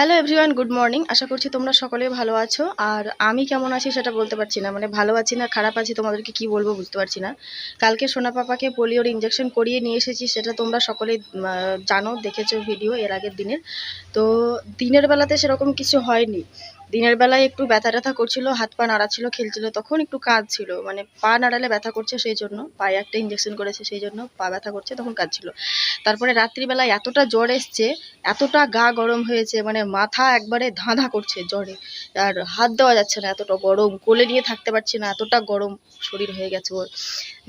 Hello everyone good morning আশা করছি তোমরা সকলে ভালো আছো। আর আমি কেমন আছি সেটা বলতে পারছি না। মানে ভালো আছি না, খারাপ আছি, তোমাদেরকে কি বলব বুঝতে পারছি না। কালকে সোনা পাপাকে পোলিওর ইঞ্জেকশন করিয়ে নিয়ে এসেছি, সেটা তোমরা সকলে জানো, দেখেছ ভিডিও এর আগের দিনের। তো দিনের বেলাতে সেরকম কিছু হয়নি। দিনের বেলায় একটু ব্যথা ট্যাথা করছিল, হাত পা নাড়াচ্ছিল, খেলছিল, তখন একটু কাজ ছিল মানে পা নাড়ালে ব্যথা করছে সেই জন্য, পায়ে একটা ইঞ্জেকশন করেছে সেই জন্য পা ব্যথা করছে, তখন কাজ ছিল তারপরে রাত্রিবেলায় এতটা জ্বর এসছে, এতটা গা গরম হয়েছে মানে মাথা একবারে ধাঁধা করছে জ্বরে। আর হাত দেওয়া যাচ্ছে না, এতটা গরম, কোলে নিয়ে থাকতে পারছি না, এতটা গরম শরীর হয়ে গেছে ওর।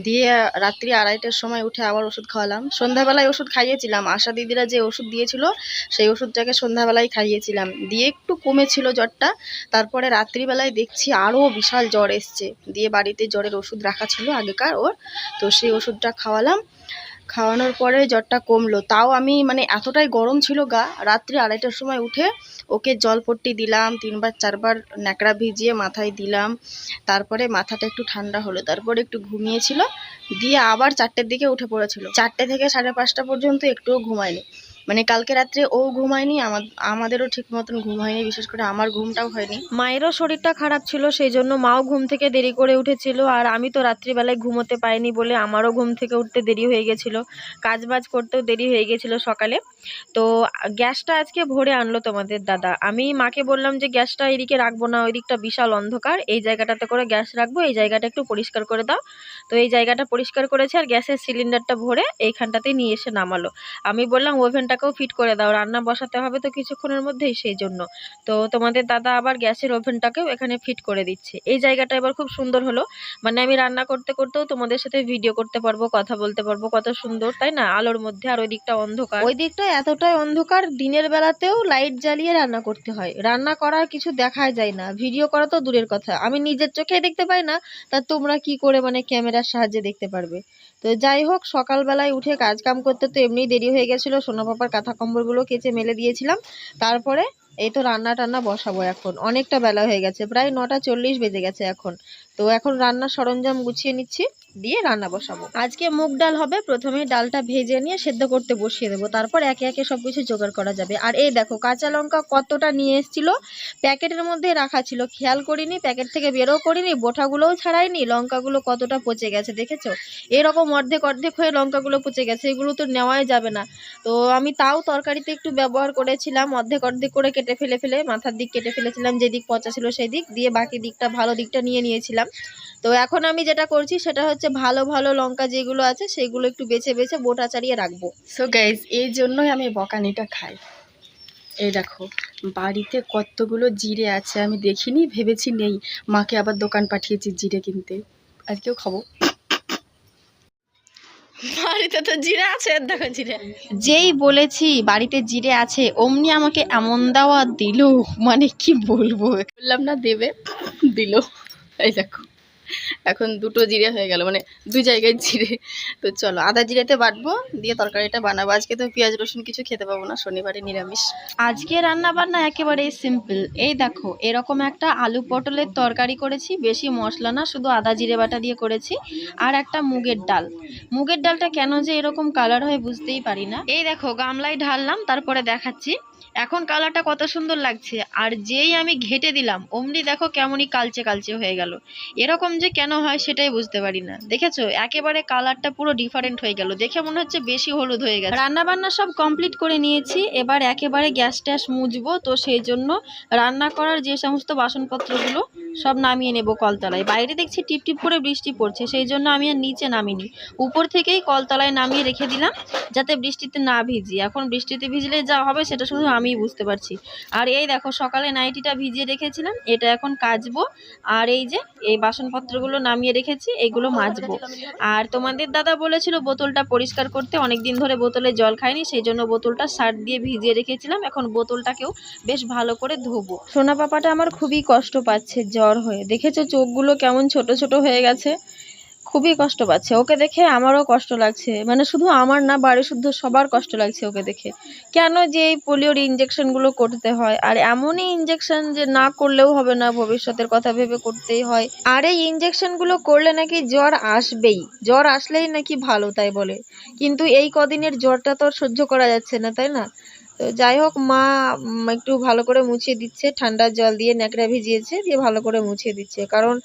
দিয়ে রাত্রি আড়াইটার সময় উঠে আবার ওষুধ খাওয়ালাম। সন্ধ্যাবেলায় ওষুধ খাইয়েছিলাম, আশা দিদিরা যে ওষুধ দিয়েছিল, সেই ওষুধটাকে সন্ধ্যাবেলায় খাইয়েছিলাম। দিয়ে একটু কমেছিল জ্বরটা তারপরে রাত্রিবেলায় দেখছি আরও বিশাল জ্বর এসছে। দিয়ে বাড়িতে জ্বরের ওষুধ রাখা ছিল আগেকার ওর। তো সেই ওষুধটা খাওয়ালাম। খাওয়ানোর পরে জ্বরটা কমলো। তাও আমি মানে এতটাই গরম ছিল গা, রাত্রি আড়াইটার সময় উঠে ওকে জলপট্টি দিলাম, তিনবার চারবার ন্যাকড়া ভিজিয়ে মাথায় দিলাম। তারপরে মাথাটা একটু ঠান্ডা হলো, তারপরে একটু ঘুমিয়েছিল। দিয়ে আবার চারটের দিকে উঠে পড়েছিল। চারটে থেকে সাড়ে পাঁচটা পর্যন্ত একটুও ঘুমায়নি। মানে কালকে রাত্রে ও ঘুমায়নি আমা- আমাদেরও ঠিক মতন ঘুম হয়নি, বিশেষ করে আমার ঘুমটাও হয়নি। মায়েরও শরীরটা খারাপ ছিল সেই জন্য মাও ঘুম থেকে দেরি করে উঠেছিল, আর আমি তো রাত্রিবেলায় ঘুমোতে পাইনি বলে আমারও ঘুম থেকে উঠতে দেরি হয়ে গেছিল কাজ বাজ করতেও দেরি হয়ে গেছিল সকালে। তো গ্যাসটা আজকে ভরে আনলো তোমাদের দাদা। আমি মাকে বললাম যে, গ্যাসটা এদিকে রাখব না ওই দিকটা বিশাল অন্ধকার, এই জায়গাটাতে করে গ্যাস রাখব, এই জায়গাটা একটু পরিষ্কার করে দাও। তো এই জায়গাটা পরিষ্কার করেছে, আর গ্যাসের সিলিন্ডারটা ভরে এইখানটাতেই নিয়ে এসে নামালো। আমি বললাম ওভেনটাকেও ফিট করে দাও। রান্না বসাতে হবে তো কিছুক্ষণের মধ্যেই সেই জন্য। তো তোমাদের দাদা আবার গ্যাসের ওভেনটাকেও এখানে ফিট করে দিচ্ছে। এই জায়গাটা এবার খুব সুন্দর হলো। মানে আমি রান্না করতে করতেও তোমাদের সাথে ভিডিও করতে পারব, কথা বলতে পারব। কত সুন্দর, তাই না? আলোর মধ্যে আর ওই দিকটা অন্ধকার। ওই দিকটা এতটাই অন্ধকার, দিনের বেলাতেও লাইট জ্বালিয়ে রান্না করতে হয়। রান্না করার কিছু দেখাই যায় না। ভিডিও করা তো দূরের কথা। আমি নিজের চোখে দেখতে পাই না, তা তোমরা কি করে মানে ক্যামেরার সাহায্যে দেখতে পারবে? তো যাই হোক, সকালবেলায় উঠে কাজ কাম করতে তো এমনিই দেরি হয়ে গেছিল। সোনা পাপার কাঁথা কম্বলগুলো কেচে মেলে দিয়েছিলাম। তারপরে এই তো রান্না টান্না বসাবো এখন। অনেকটা বেলা হয়ে গেছে। প্রায় নটা চল্লিশ বেজে গেছে এখন। তো এখন রান্নার সরঞ্জাম গুছিয়ে নিচ্ছি, দিয়ে রান্না বসাবো। আজকে মুগ ডাল হবে, প্রথমে ডালটা ভেজে নিয়ে সেদ্ধ করতে বসিয়ে দেবো, তারপর একে একে সব কিছু জোগাড় করা যাবে। আর এই দেখো, কাঁচা লঙ্কা কতটা নিয়ে এসেছিল, প্যাকেটের মধ্যে রাখা ছিল, খেয়াল করিনি, প্যাকেট থেকে বেরও করিনি, বোঠাগুলোও ছাড়াইনি, লঙ্কাগুলো কতটা পচে গেছে দেখেছ? এরকম অর্ধেক অর্ধেক হয়ে লঙ্কাগুলো পচে গেছে, এগুলো তো নেওয়াই যাবে না। তো আমি তাও তরকারিতে একটু ব্যবহার করেছিলাম, অর্ধেক অর্ধেক করে কেটে ফেলে ফেলে, মাথার দিক কেটে ফেলেছিলাম, যেদিক পচা ছিল সেই দিক, দিয়ে বাকি দিকটা, ভালো দিকটা নিয়ে নিয়েছিলাম। তো এখন আমি যেটা করছি সেটা হচ্ছে ভালো ভালো লঙ্কা যেগুলো আছে সেগুলো একটু বেছে বেছে বোটা চাড়িয়ে রাখব। সো গাইজ এই জন্যই আমি বকানিটা খাই। এই দেখো বাড়িতে কতগুলো জিরে আছে আমি দেখিনি ভেবেছি নেই। মাকে আবার দোকান পাঠিয়েছি জিরে কিনতে। আজকেও খাব। বাড়িতে তো জিরে আছে দেখো জিরে। যেই বলেছি বাড়িতে জিরে আছে অমনি আমাকে এমন দাওয়া দিল। মানে কি বলব? বললাম না দেবে। দিল। এই দেখো। এখন দুটো জিরে হয়ে গেল মানে দুই জায়গায় জিরে। তো চলো, আদা জিরেতে বাটবো, দিয়ে তরকারিটা বানাবো। আজকে তো পেঁয়াজ, রসুন কিছু খেতে পাবো না, শনিবারে নিরামিষ। আজকে রান্না বান্না একেবারে সিম্পল এই দেখো, এরকম একটা আলু পটলের তরকারি করেছি, বেশি মশলা না, শুধু আদা জিরে বাটা দিয়ে করেছি, আর একটা মুগের ডাল। মুগের ডালটা কেন যে এরকম কালার হয় বুঝতেই পারি না। এই দেখো, গামলায় ঢাললাম, তারপরে দেখাচ্ছি। এখন কালারটা কত সুন্দর লাগছে। আর যেই আমি ঘেটে দিলাম, অমনি দেখো কেমনই কালচে কালচে হয়ে গেল। এরকম যে কেন হয় সেটাই বুঝতে পারি না। দেখেছ? একেবারে কালারটা পুরো ডিফারেন্ট হয়ে গেল। দেখে মনে হচ্ছে বেশি হলুদ হয়ে গেছে। রান্নাবান্না সব কমপ্লিট করে নিয়েছি। এবার একেবারে গ্যাস ট্যাস মুজবো তো সেই জন্য রান্না করার যে সমস্ত বাসনপত্রগুলো সব নামিয়ে নেব কলতলায়। বাইরে দেখছি টিপ টিপ করে বৃষ্টি পড়ছে, সেই জন্য আমি আর নিচে নামিনি। উপর থেকেই কলতলায় নামিয়ে রেখে দিলাম, যাতে বৃষ্টিতে না ভিজি। এখন বৃষ্টিতে ভিজলে যা হবে সেটা শুধু আমিই বুঝতে পারছি। আর এই দেখো, সকালে নাইটিটা ভিজিয়ে রেখেছিলাম, এটা এখন কাচবো। আর এই যে, এই বাসনপত্রগুলো নামিয়ে রেখেছি, এগুলো মাজবো। আর তোমাদের দাদা বলেছিল বোতলটা পরিষ্কার করতে অনেক দিন ধরে বোতলে জল খায়নি, সেই জন্য বোতলটা সার দিয়ে ভিজিয়ে রেখেছিলাম। এখন বোতলটাকেও বেশ ভালো করে ধোবো। সোনা পাপাটা আমার খুবই কষ্ট পাচ্ছে জ্বর হয়ে। দেখেছ চোখগুলো কেমন ছোট ছোট হয়ে গেছে? খুবই কষ্ট পাচ্ছে। ওকে দেখে আমারও কষ্ট লাগছে। মানে শুধু আমার না বাড়ি শুদ্ধ সবার কষ্ট লাগছে ওকে দেখে। কেন যে এই পোলিওর ইঞ্জেকশনগুলো করতে হয়? আর এমনই ইঞ্জেকশন যে না করলেও হবে না, ভবিষ্যতের কথা ভেবে করতেই হয়। আর এই ইঞ্জেকশনগুলো করলে নাকি জ্বর আসবেই। জ্বর আসলেই নাকি ভালো, তাই বলে। কিন্তু এই কদিনের জ্বরটা তো সহ্য করা যাচ্ছে না, তাই না? তো যাই হোক, মা একটু ভালো করে মুছিয়ে দিচ্ছে ঠান্ডা জল দিয়ে ন্যাকড়া ভিজিয়েছে, দিয়ে ভালো করে মুছিয়ে দিচ্ছে। কারণ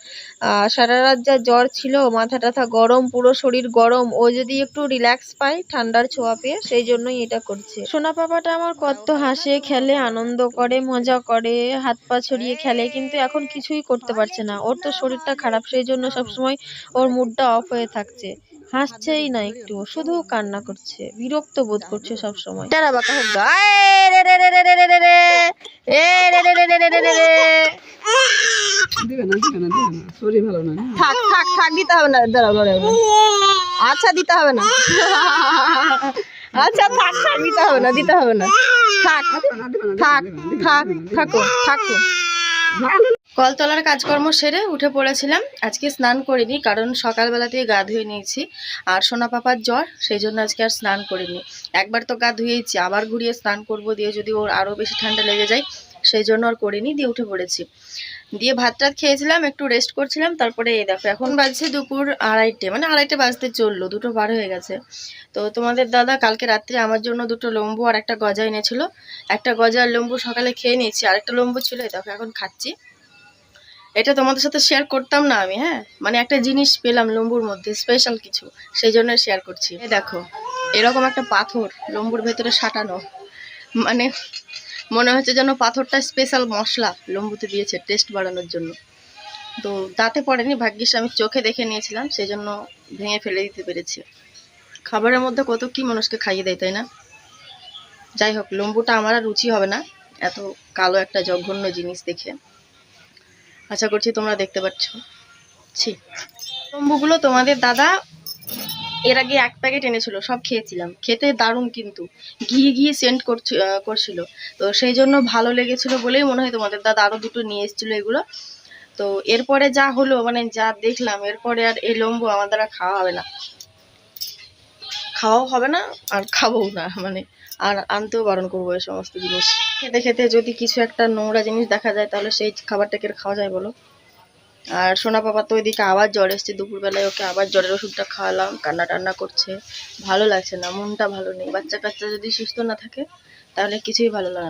সারা রাত যা জ্বর ছিল, মাথা টাথা গরম, পুরো শরীর গরম, ও যদি একটু রিল্যাক্স পায়, ঠান্ডার ছোঁয়া পেয়ে, সেই জন্যই এটা করছে। সোনা পাপাটা আমার কত হাসে, খেলে, আনন্দ করে, মজা করে, হাত পা ছড়িয়ে খেলে, কিন্তু এখন কিছুই করতে পারছে না। ওর তো শরীরটা খারাপ, সেই জন্য সবসময় ওর মুডটা অফ হয়ে থাকছে। হাসছেই না একটু শুধু কান্না করছে বিরক্ত বোধ করছে সব সময় তারা রে হোক থাক থাক থাক দিতে হবে না থাক থাক আচ্ছা দিতে হবে না আচ্ছা থাক থাক দিতে হবে না দিতে হবে না থাক থাক থাক থাক থাক থাকো কলতলার কাজকর্ম সেরে উঠে পড়েছিলাম। আজকে স্নান করিনি, কারণ সকালবেলাতেই গা ধুয়ে নিয়েছি। আর সোনা পাপার জ্বর, সেই জন্য আজকে আর স্নান করিনি। একবার তো গা ধুয়েইছি, আবার ঘুরিয়ে স্নান করব দিয়ে যদি ওর আরও বেশি ঠান্ডা লেগে যায়, সেই জন্য আর করিনি, দিয়ে উঠে পড়েছি। দিয়ে ভাত টাত খেয়েছিলাম, একটু রেস্ট করছিলাম, তারপরে এই দেখো, এখন বাজছে দুপুর আড়াইটে মানে আড়াইটে বাজতে চলল, দুটো বার হয়ে গেছে। তো তোমাদের দাদা কালকে রাত্রে আমার জন্য দুটো লম্বু আর একটা গজা এনেছিল। একটা গজা আর লম্বু সকালে খেয়ে নিয়েছি আর একটা লম্বু ছিল, এই দেখো, এখন খাচ্ছি। এটা তোমাদের সাথে শেয়ার করতাম না আমি হ্যাঁ? মানে একটা জিনিস পেলাম লম্বুর মধ্যে স্পেশাল কিছু, সেই জন্য শেয়ার করছি। দেখো, এরকম একটা পাথর লম্বুর ভেতরে সাঁটানো। মানে মনে হচ্ছে যেন পাথরটা স্পেশাল মশলা লম্বুতে দিয়েছে টেস্ট বাড়ানোর জন্য। তো দাঁতে পড়েনি, ভাগ্যিস আমি চোখে দেখে নিয়েছিলাম, সেই জন্য ভেঙে ফেলে দিতে পেরেছি। খাবারের মধ্যে কত কি মানুষকে খাইয়ে দেয়, তাই না? যাই হোক, লম্বুটা আমার আর রুচি হবে না, এত কালো একটা জঘন্য জিনিস দেখে। আশা করছি তোমরা দেখতে পাচ্ছ। ছি। লম্বুগুলো তোমাদের দাদা এর আগে এক প্যাকেট এনেছিল, সব খেয়েছিলাম। খেতে দারুণ কিন্তু। ঘিয়ে ঘিয়ে সেন্ট করছিল। তো সেই জন্য ভালো লেগেছিল বলেই মনে হয় তোমাদের দাদা আরও দুটো নিয়ে এসেছিল এগুলো। তো এরপরে যা হলো মানে যা দেখলাম, এরপরে আর এই লম্বু আমার দ্বারা খাওয়া হবে না। খাওয়াও হবে না, আর খাবও না মানে আর আনতেও বারণ করব এই সমস্ত জিনিস। খেতে খেতে যদি কিছু একটা নোংরা জিনিস দেখা যায়, তাহলে সেই খাবারটাকে খাওয়া যায় বলো? আর সোনা পাপা তো ওইদিকে আবার জ্বর এসছে, দুপুরবেলায় ওকে আবার জ্বরের ওষুধটা খাওয়ালাম, কান্না টান্না করছে, ভালো লাগছে না, মনটা ভালো নেই। বাচ্চা কাচ্চা যদি সুস্থ না থাকে, তাহলে কিছুই ভালো লাগে